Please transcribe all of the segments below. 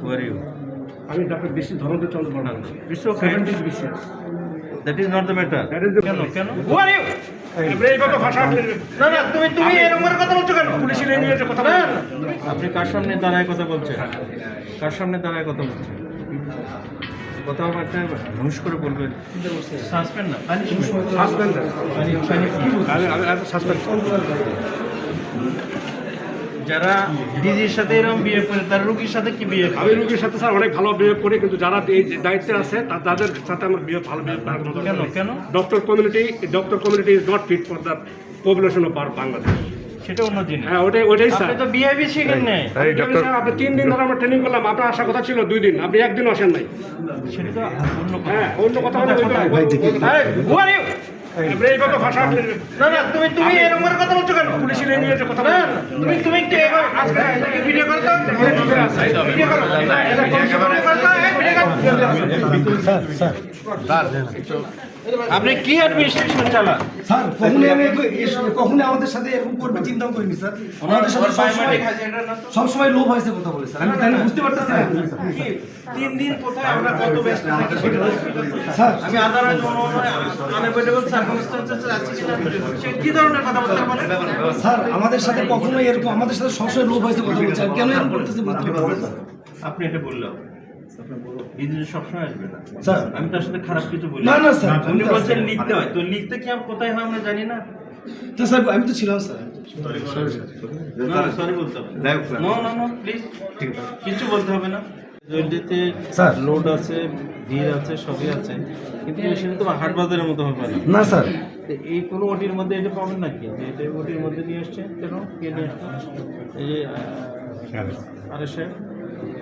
Who are you? আমি doctor Bishwa Dharanta Chandra It's okay. Seventies BCS That is not the matter. That is the কেন কেন Who are you? ভাষা আপনি না না তুমি তুমি কথা বলছো কেন? পুলিশি লাইনে এসে কথা না, বলেন না। আপনি কার সামনে দাঁড়ায় কথা বলছেন? কার সামনে দাঁড়ায় কথা বলছেন? কথা একটা হুশ করে বলবেন। সাসপেন্ড না সাসপেন্ড সাসপেন্ড যারা ডিজির সাথে এরকম বিয়ে করে তার রুগীর সাথে কি বিয়ে আমি রোগীর সাথে স্যার অনেক ভালো বিহেভ করি কিন্তু যারা এই দায়িত্বে আছে তাদের সাথে আমার বিহেভ ভালো বিহেভ করার কোনো? কেন কেন? Doctor community doctor community is not fit for the population of our Bangladesh সেটা অন্য জিনিস। হ্যাঁ ওটাই ওটাই স্যার। আপনি তো বিহেভি শিখেন নাই। আপনি তিন দিন ধরে আমরা ট্রেনিং করলাম আপনার আসার কথা ছিল দুই দিন আপনি একদিন আসেন নাই। সেটা তো অন্য কথা। হ্যাঁ অন্য কথা হলো আরে who আপনি এইভাবে ভাষা না না তুমি তুমি এরকম কথা বলছো কেন পুলিশি লাইনে এসে কথা। তুমি তুমি কি আজকে ভিডিও করো তো ভিডিও করো ভিডিও করো এই ভিডিও করো। আপনি কি অ্যাডমিনিস্ট্রেশন চালান? স্যার কখনই আমি কখনই আমাদের সাথে এরকম করবে চিন্তাও করিনি স্যার। আমাদের সাথে সবসময় সবসময় লোভ হয়েছে কথা বলে স্যার। আমি তাই বুঝতে পারতেছি না তিন দিন কোথায় আমরা কত ব্যস্ত থাকি সেটা স্যার। আমি আদারওয়াইজ আনএভয়েডেবল সার্কামস্টেন্সেস আছে কিনা কি ধরনের কথা বলতে পারে স্যার আমাদের সাথে কখনোই এরকম আমাদের সাথে সবসময় লোভ হয়েছে কথা বলছে। কেন এরকম করতেছে? বুঝতে পারতেছি আপনি এটা বললাম স্যার। আমি তার সাথে খারাপ কিছু বলি না না। স্যার। উনি বলছেন লিখতে হয়। তো লিখতে কি আমি কোথায় হয় আমরা জানি না। তো স্যার আমি তো ছিলাম স্যার। সরি বলতে হবে নো। নো নো প্লিজ কিছু বলতে হবে না। স্যার। লোড আছে ভিড় আছে সবই আছে। কিন্তু সেটা তো হাট বাজারের মতো হবে না। না স্যার। এই কোনো ওটির মধ্যে এটা পাবেন নাকি? যে এটা ওটির মধ্যে নিয়ে আসছে কেন? কে নিয়ে আসছে এই যে আরে সে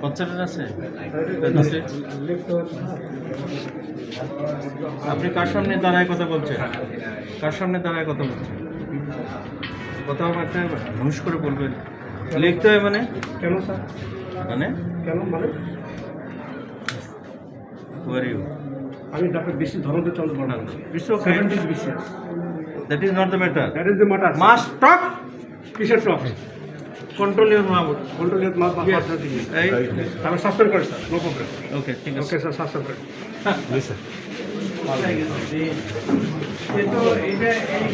কনসার্টেন্ট আছে? আপনি কার সামনে দাঁড়ায় কথা বলছেন? কার সামনে দাঁড়ায় কথা বলছেন? কথা একটা হুশ করে বলবেন। লিখতে হয় মানে? কেন স্যার? মানে? কেন মানে? আমি doctor Bishwa Dharanta Chandra Barman It's okay. Seventies BCS That is not the matter. That is the matter Must talk কিসের top Control your mouth. Control mouth Yes. এই আমি সাসপেন্ড করি স্যার নো প্রবলেম ওকে ঠিক আছে okay sir suspend করি কিন্তু এটা এই